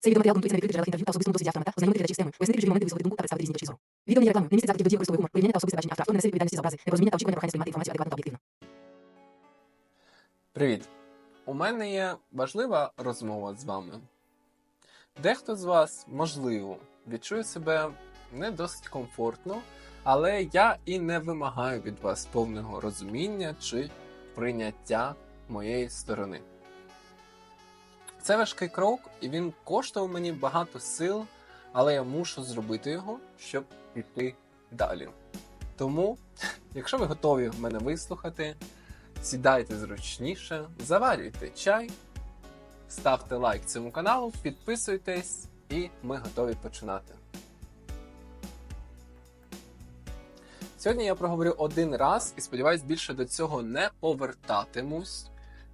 Цей відеоматеріал ґрунтується на відкритих джерелах інтерв'ю та особистому досвіді автора мета, глядачів з темою, пояснити ключові моменти, висловити думку та представити різні точки зору. Відео не є рекламою, не містить закликів до гумор, порівняння та особисте бачення автора, авто не несе відповідальності за образи, непорозуміння та очікування прохання сприймати інформацію адекватно та об'єктивно. Привіт! У мене є важлива розмова з вами. Дехто з вас, можливо, відчує себе не досить комфортно, але я і не вимагаю від вас повного розуміння чи прийняття моєї сторони. Це важкий крок, і він коштував мені багато сил, але я мушу зробити його, щоб піти далі. Тому, якщо ви готові мене вислухати, сідайте зручніше, заварюйте чай, ставте лайк цьому каналу, підписуйтесь, і ми готові починати. Сьогодні я проговорю один раз і сподіваюсь, більше до цього не повертатимусь.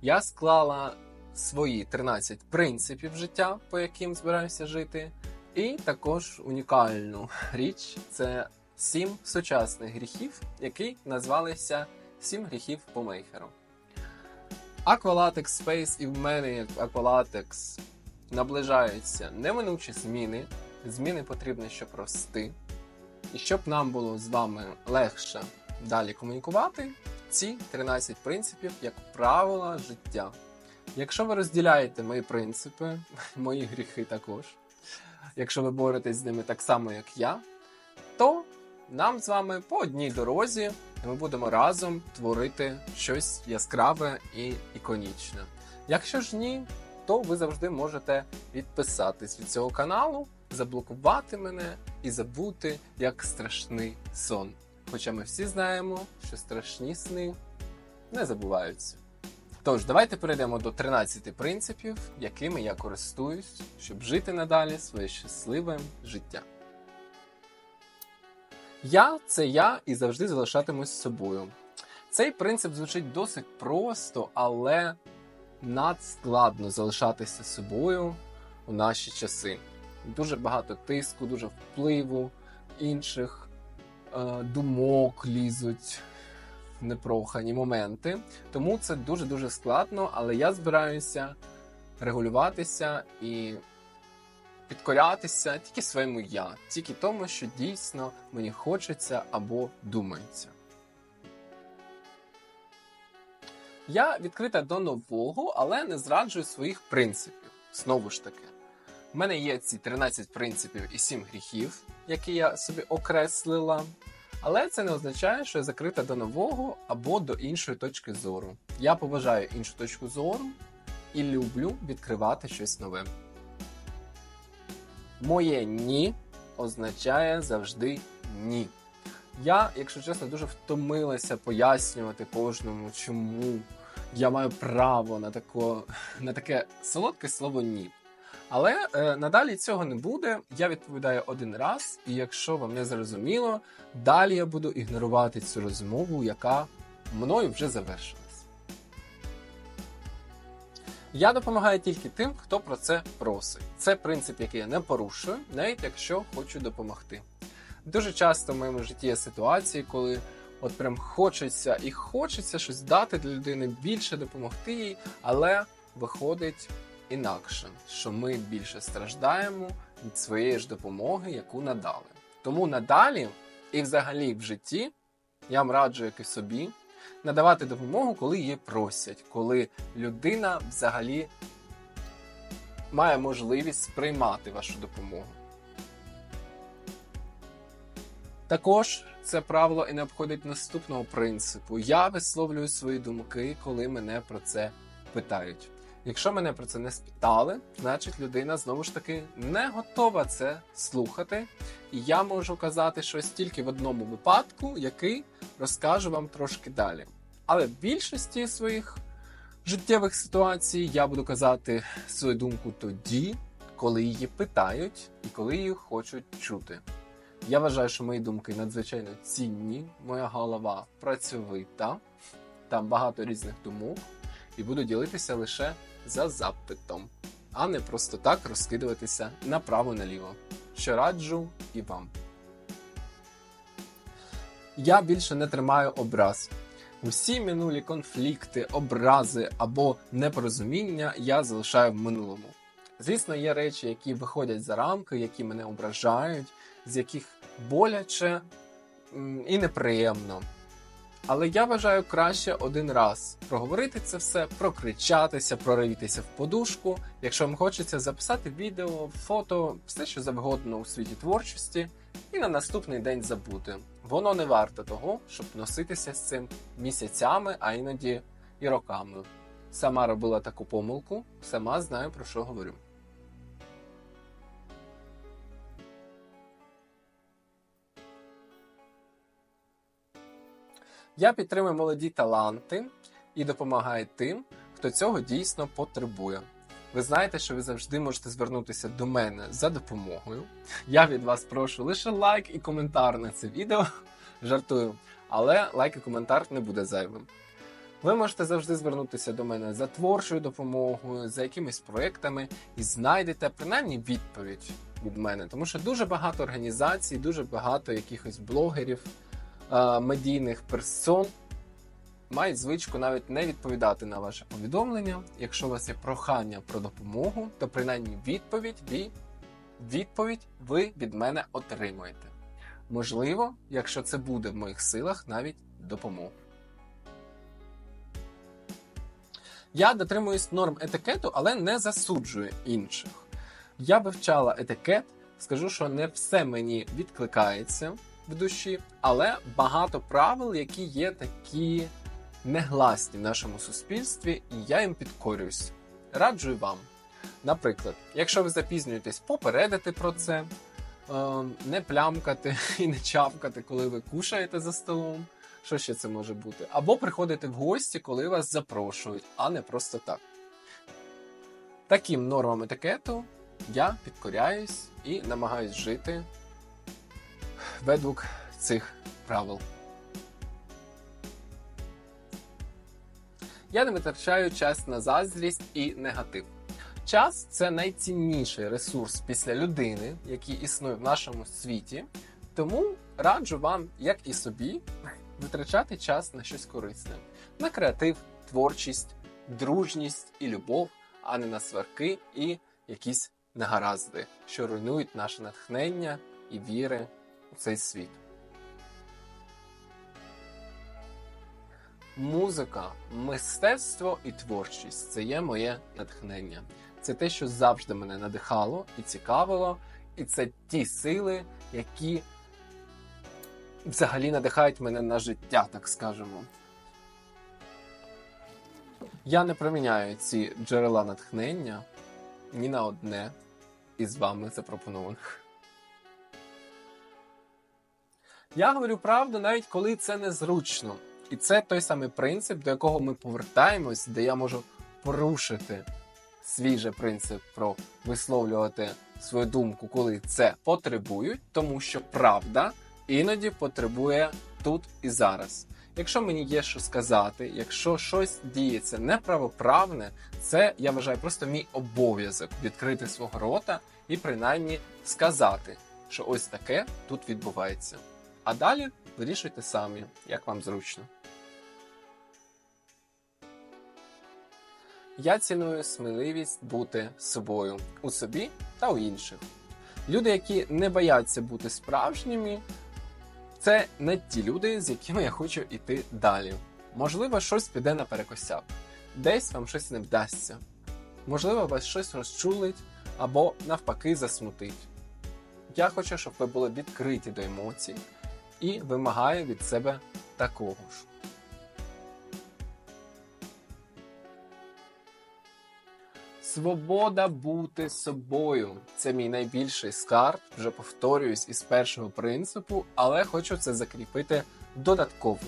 Я склала свої 13 принципів життя, по яким збираюся жити, і також унікальну річ це 7 сучасних гріхів, які назвалися 7 гріхів по мейхеру. Aqualatex Space і в мене як Aqualatex наближаються неминучі зміни. Зміни потрібні, щоб рости. І щоб нам було з вами легше далі комунікувати, ці 13 принципів як правила життя. Якщо ви розділяєте мої принципи, мої гріхи також, якщо ви боретесь з ними так само, як я, то нам з вами по одній дорозі ми будемо разом творити щось яскраве і іконічне. Якщо ж ні, то ви завжди можете відписатись від цього каналу, заблокувати мене і забути як страшний сон. Хоча ми всі знаємо, що страшні сни не забуваються. Тож, давайте перейдемо до 13 принципів, якими я користуюсь, щоб жити надалі своє щасливе життя. Я це я і завжди залишатимусь собою. Цей принцип звучить досить просто, але надскладно залишатися собою у наші часи. Дуже багато тиску, дуже впливу інших е, думок лізуть непрохані моменти. Тому це дуже-дуже складно, але я збираюся регулюватися і підкорятися тільки своєму я, тільки тому, що дійсно мені хочеться або думається. Я відкрита до нового, але не зраджую своїх принципів. Знову ж таки, в мене є ці 13 принципів і 7 гріхів, які я собі окреслила. Але це не означає, що я закрита до нового або до іншої точки зору. Я поважаю іншу точку зору і люблю відкривати щось нове. Моє ні означає завжди ні. Я, якщо чесно, дуже втомилася пояснювати кожному, чому я маю право на, тако, на таке солодке слово ні. Але е, надалі цього не буде. Я відповідаю один раз, і якщо вам не зрозуміло, далі я буду ігнорувати цю розмову, яка мною вже завершилась. Я допомагаю тільки тим, хто про це просить. Це принцип, який я не порушую, навіть якщо хочу допомогти. Дуже часто в моєму житті є ситуації, коли от прям хочеться і хочеться щось дати для людини, більше допомогти їй, але виходить інакше, що ми більше страждаємо від своєї ж допомоги, яку надали. Тому надалі і взагалі в житті я вам раджу, як і собі, надавати допомогу, коли її просять, коли людина взагалі має можливість сприймати вашу допомогу. Також це правило і не обходить наступного принципу. Я висловлюю свої думки, коли мене про це питають. Якщо мене про це не спитали, значить людина знову ж таки не готова це слухати. І я можу казати щось тільки в одному випадку, який розкажу вам трошки далі. Але в більшості своїх життєвих ситуацій я буду казати свою думку тоді, коли її питають і коли її хочуть чути. Я вважаю, що мої думки надзвичайно цінні, моя голова працьовита, там багато різних думок, і буду ділитися лише за запитом, а не просто так розкидуватися направо-наліво, що раджу і вам. Я більше не тримаю образ. Усі минулі конфлікти, образи або непорозуміння я залишаю в минулому. Звісно, є речі, які виходять за рамки, які мене ображають, з яких боляче і неприємно. Але я вважаю краще один раз проговорити це все, прокричатися, проривітися в подушку. Якщо вам хочеться записати відео, фото, все що завгодно у світі творчості, і на наступний день забути. Воно не варто того, щоб носитися з цим місяцями, а іноді і роками. Сама робила таку помилку, сама знаю про що говорю. Я підтримую молоді таланти і допомагаю тим, хто цього дійсно потребує. Ви знаєте, що ви завжди можете звернутися до мене за допомогою. Я від вас прошу лише лайк і коментар на це відео. Жартую, але лайк і коментар не буде зайвим. Ви можете завжди звернутися до мене за творчою допомогою, за якимись проектами і знайдете принаймні відповідь від мене, тому що дуже багато організацій, дуже багато якихось блогерів, медійних персон мають звичку навіть не відповідати на ваше повідомлення. Якщо у вас є прохання про допомогу, то принаймні відповідь ви, відповідь ви від мене отримуєте. Можливо, якщо це буде в моїх силах, навіть допомогу. Я дотримуюсь норм етикету, але не засуджую інших. Я вивчала етикет, скажу, що не все мені відкликається в душі, але багато правил, які є такі негласні в нашому суспільстві, і я їм підкорююсь. Раджу вам. Наприклад, якщо ви запізнюєтесь, попередити про це, е, не плямкати і не чавкати, коли ви кушаєте за столом. Що ще це може бути? Або приходити в гості, коли вас запрошують, а не просто так. Таким нормам етикету я підкоряюсь і намагаюсь жити ведук цих правил. Я не витрачаю час на заздрість і негатив. Час це найцінніший ресурс після людини, який існує в нашому світі. Тому раджу вам, як і собі, витрачати час на щось корисне, на креатив, творчість, дружність і любов, а не на сварки і якісь негаразди, що руйнують наше натхнення і віри у цей світ. Музика, мистецтво і творчість це є моє натхнення. Це те, що завжди мене надихало і цікавило, і це ті сили, які взагалі надихають мене на життя, так скажемо. Я не проміняю ці джерела натхнення ні на одне із вами запропонованих. Я говорю правду навіть коли це незручно. І це той самий принцип, до якого ми повертаємось, де я можу порушити свій же принцип про висловлювати свою думку, коли це потребують, тому що правда іноді потребує тут і зараз. Якщо мені є що сказати, якщо щось діється неправоправне, це я вважаю просто мій обов'язок відкрити свого рота і принаймні сказати, що ось таке тут відбувається. А далі вирішуйте самі, як вам зручно. Я ціную сміливість бути собою у собі та у інших. Люди, які не бояться бути справжніми, це не ті люди, з якими я хочу йти далі. Можливо, щось піде наперекосяк, десь вам щось не вдасться. Можливо, вас щось розчулить або навпаки засмутить. Я хочу, щоб ви були відкриті до емоцій і вимагаю від себе такого ж. Свобода бути собою це мій найбільший скарб. Вже повторююсь із першого принципу, але хочу це закріпити додатково.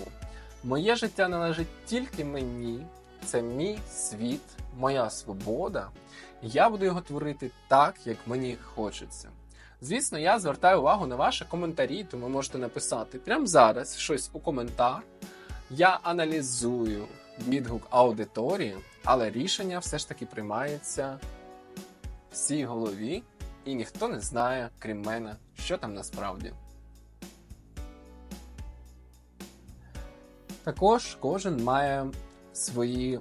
Моє життя належить тільки мені, це мій світ, моя свобода. Я буду його творити так, як мені хочеться. Звісно, я звертаю увагу на ваші коментарі, тому можете написати прямо зараз щось у коментар. Я аналізую відгук аудиторії, але рішення все ж таки приймається в всій голові, і ніхто не знає, крім мене, що там насправді. Також кожен має свої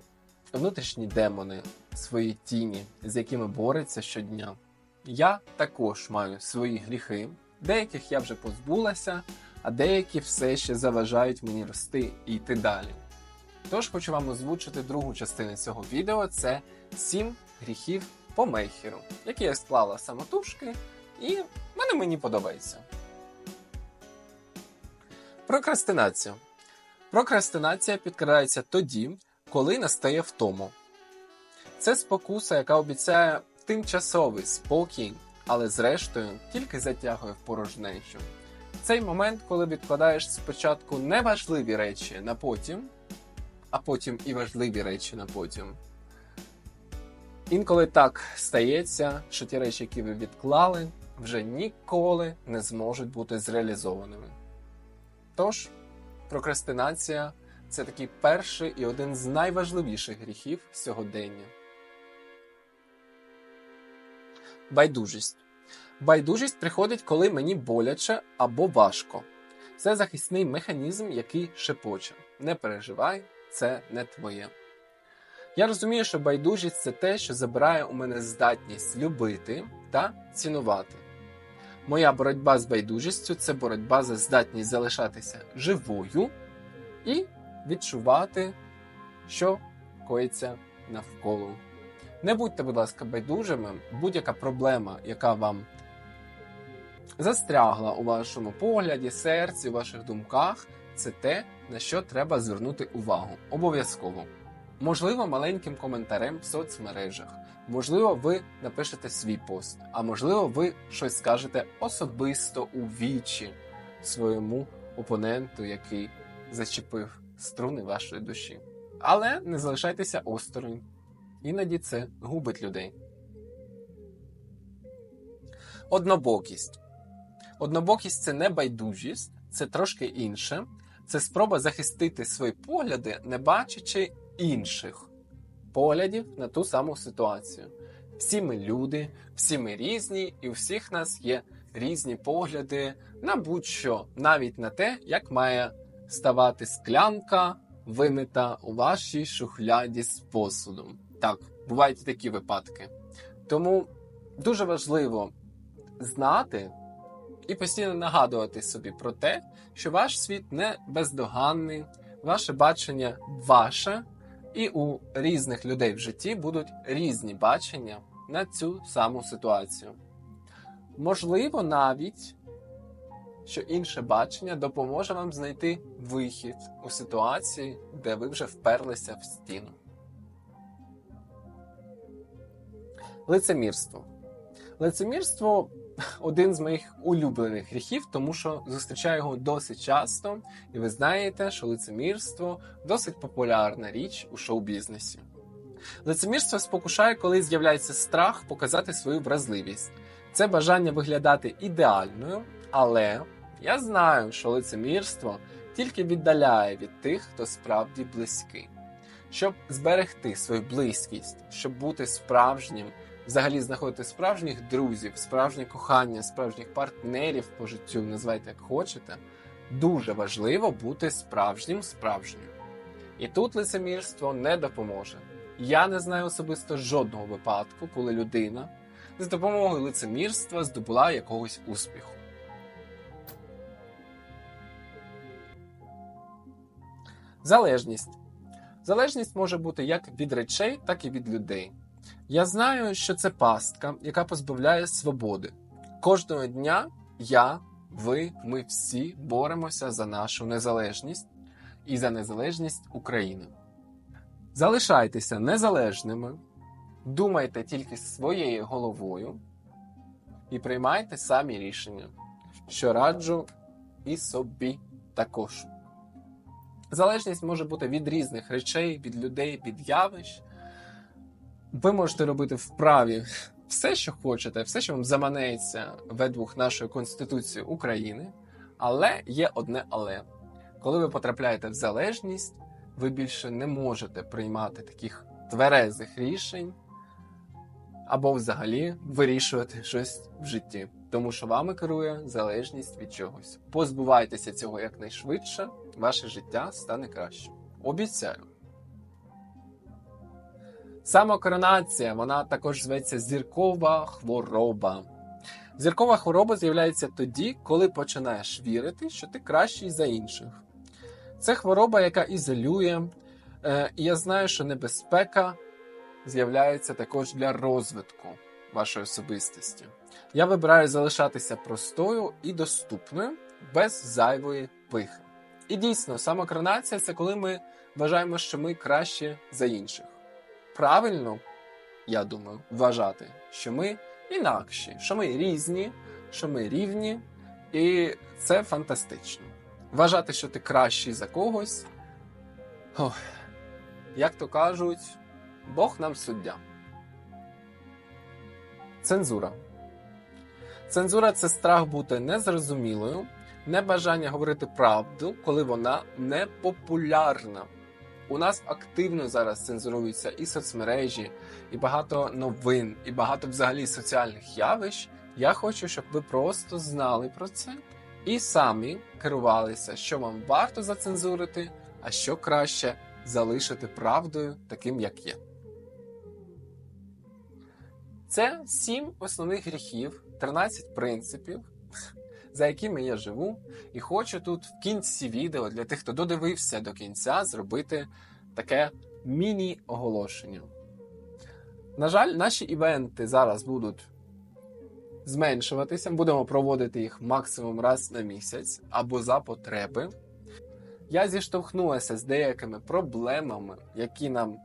внутрішні демони, свої тіні, з якими бореться щодня. Я також маю свої гріхи, деяких я вже позбулася, а деякі все ще заважають мені рости і йти далі. Тож хочу вам озвучити другу частину цього відео: це 7 гріхів по мейхеру, які я склала самотужки, і мене мені подобається. Прокрастинація. Прокрастинація підкрадається тоді, коли настає втому. Це спокуса, яка обіцяє тимчасовий спокій, але зрештою тільки затягує в порожнечу. Цей момент, коли відкладаєш спочатку неважливі речі на потім, а потім і важливі речі на потім. Інколи так стається, що ті речі, які ви відклали, вже ніколи не зможуть бути зреалізованими. Тож, прокрастинація це такий перший і один з найважливіших гріхів сьогодення. Байдужість. Байдужість приходить, коли мені боляче або важко. Це захисний механізм, який шепоче. Не переживай, це не твоє. Я розумію, що байдужість це те, що забирає у мене здатність любити та цінувати. Моя боротьба з байдужістю це боротьба за здатність залишатися живою і відчувати, що коїться навколо. Не будьте, будь ласка, байдужими, будь-яка проблема, яка вам застрягла у вашому погляді, серці, у ваших думках, це те, на що треба звернути увагу. Обов'язково. Можливо, маленьким коментарем в соцмережах. Можливо, ви напишете свій пост, а можливо, ви щось скажете особисто у вічі своєму опоненту, який зачепив струни вашої душі. Але не залишайтеся осторонь. Іноді це губить людей. Однобокість. Однобокість це не байдужість, це трошки інше. Це спроба захистити свої погляди, не бачачи інших поглядів на ту саму ситуацію. Всі ми люди, всі ми різні, і у всіх нас є різні погляди на будь-що, навіть на те, як має ставати склянка вимита у вашій шухляді з посудом. Так, бувають такі випадки. Тому дуже важливо знати і постійно нагадувати собі про те, що ваш світ не бездоганний, ваше бачення ваше, і у різних людей в житті будуть різні бачення на цю саму ситуацію. Можливо, навіть що інше бачення допоможе вам знайти вихід у ситуації, де ви вже вперлися в стіну. Лицемірство. Лицемірство один з моїх улюблених гріхів, тому що зустрічаю його досить часто, і ви знаєте, що лицемірство досить популярна річ у шоу-бізнесі. Лицемірство спокушає, коли з'являється страх показати свою вразливість. Це бажання виглядати ідеальною, але я знаю, що лицемірство тільки віддаляє від тих, хто справді близький. Щоб зберегти свою близькість, щоб бути справжнім, взагалі знаходити справжніх друзів, справжнє кохання, справжніх партнерів по життю, називайте як хочете, дуже важливо бути справжнім справжнім. І тут лицемірство не допоможе. Я не знаю особисто жодного випадку, коли людина з допомогою лицемірства здобула якогось успіху. Залежність. Залежність може бути як від речей, так і від людей. Я знаю, що це пастка, яка позбавляє свободи. Кожного дня я, ви, ми всі боремося за нашу незалежність і за незалежність України. Залишайтеся незалежними, думайте тільки своєю головою і приймайте самі рішення, що раджу і собі також. Залежність може бути від різних речей, від людей, від явищ. Ви можете робити вправі все, що хочете, все, що вам заманеться ведвух нашої Конституції України. Але є одне але. Коли ви потрапляєте в залежність, ви більше не можете приймати таких тверезих рішень або взагалі вирішувати щось в житті, тому що вами керує залежність від чогось. Позбувайтеся цього якнайшвидше, ваше життя стане кращим. Обіцяю. Самокоронація, вона також зветься зіркова хвороба. Зіркова хвороба з'являється тоді, коли починаєш вірити, що ти кращий за інших. Це хвороба, яка ізолює, е, і я знаю, що небезпека з'являється також для розвитку вашої особистості. Я вибираю залишатися простою і доступною, без зайвої пихи. І дійсно, самокронація це коли ми вважаємо, що ми кращі за інших. Правильно, я думаю, вважати, що ми інакші, що ми різні, що ми рівні, і це фантастично. Вважати, що ти кращий за когось. Ох, як то кажуть, Бог нам суддя. Цензура. Цензура це страх бути незрозумілою, небажання говорити правду, коли вона не популярна. У нас активно зараз цензуруються і соцмережі, і багато новин, і багато взагалі соціальних явищ. Я хочу, щоб ви просто знали про це і самі керувалися, що вам варто зацензурити, а що краще залишити правдою таким, як є. Це сім основних гріхів, 13 принципів, за якими я живу, і хочу тут в кінці відео для тих, хто додивився до кінця, зробити таке міні-оголошення. На жаль, наші івенти зараз будуть зменшуватися, будемо проводити їх максимум раз на місяць або за потреби. Я зіштовхнулася з деякими проблемами, які нам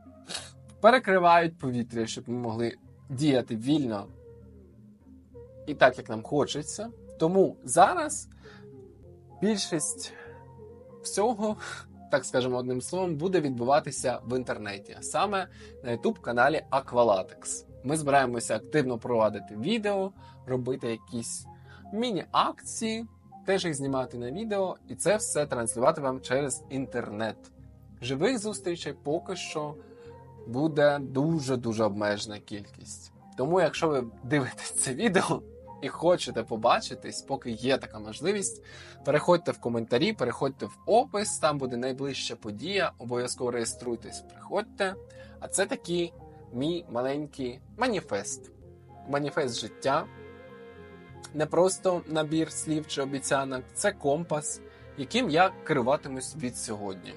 перекривають повітря, щоб ми могли діяти вільно і так, як нам хочеться. Тому зараз більшість всього, так скажемо одним словом, буде відбуватися в інтернеті, саме на youtube каналі Aqualatex. Ми збираємося активно проводити відео, робити якісь міні-акції, теж їх знімати на відео, і це все транслювати вам через інтернет. Живих зустрічей поки що буде дуже-дуже обмежена кількість. Тому, якщо ви дивитесь це відео і хочете побачитись, поки є така можливість, переходьте в коментарі, переходьте в опис, там буде найближча подія. Обов'язково реєструйтесь, приходьте. А це такий мій маленький маніфест. Маніфест життя. Не просто набір слів чи обіцянок, це компас, яким я керуватимусь від сьогодні.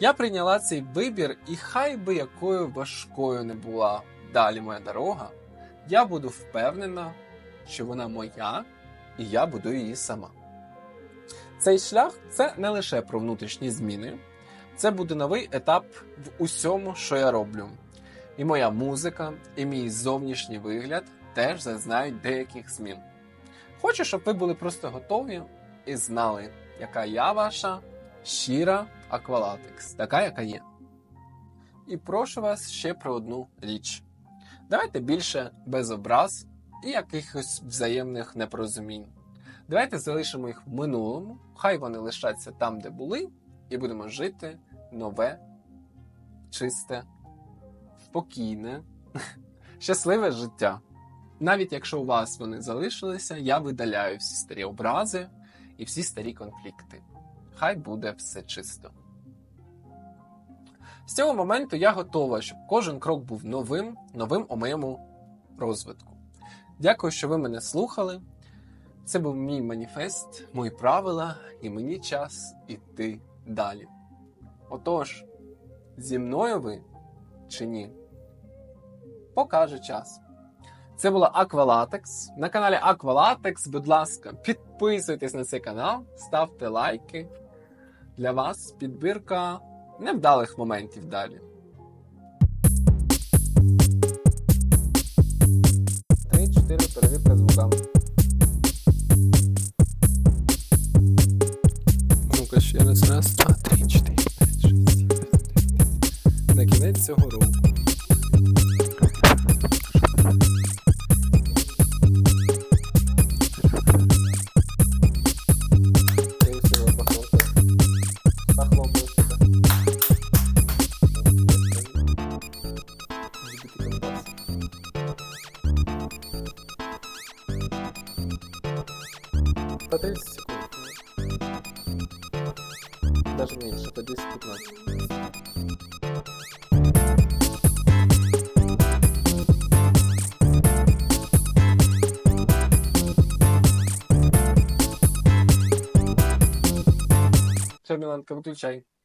Я прийняла цей вибір, і хай би якою важкою не була далі моя дорога, я буду впевнена, що вона моя, і я буду її сама. Цей шлях це не лише про внутрішні зміни, це буде новий етап в усьому, що я роблю. І моя музика, і мій зовнішній вигляд теж зазнають деяких змін. Хочу, щоб ви були просто готові і знали, яка я ваша щира Аквалатекс, така, яка є. І прошу вас ще про одну річ. Давайте більше без образ і якихось взаємних непорозумінь. Давайте залишимо їх в минулому, хай вони лишаться там, де були, і будемо жити нове, чисте, спокійне, щасливе життя. Навіть якщо у вас вони залишилися, я видаляю всі старі образи і всі старі конфлікти. Хай буде все чисто. З цього моменту я готова, щоб кожен крок був новим, новим у моєму розвитку. Дякую, що ви мене слухали. Це був мій маніфест, мої правила, і мені час іти далі. Отож, зі мною ви чи ні? Покаже час. Це була Аквалатекс. На каналі Аквалатекс, будь ласка, підписуйтесь на цей канал, ставте лайки. Для вас підбірка невдалих моментів далі. Звуками. Ну-ка ще раз раз, два, три, чотири, п'ять, шість, сім, вісім, дев'ять. На кінець цього року. Виключай. Ну,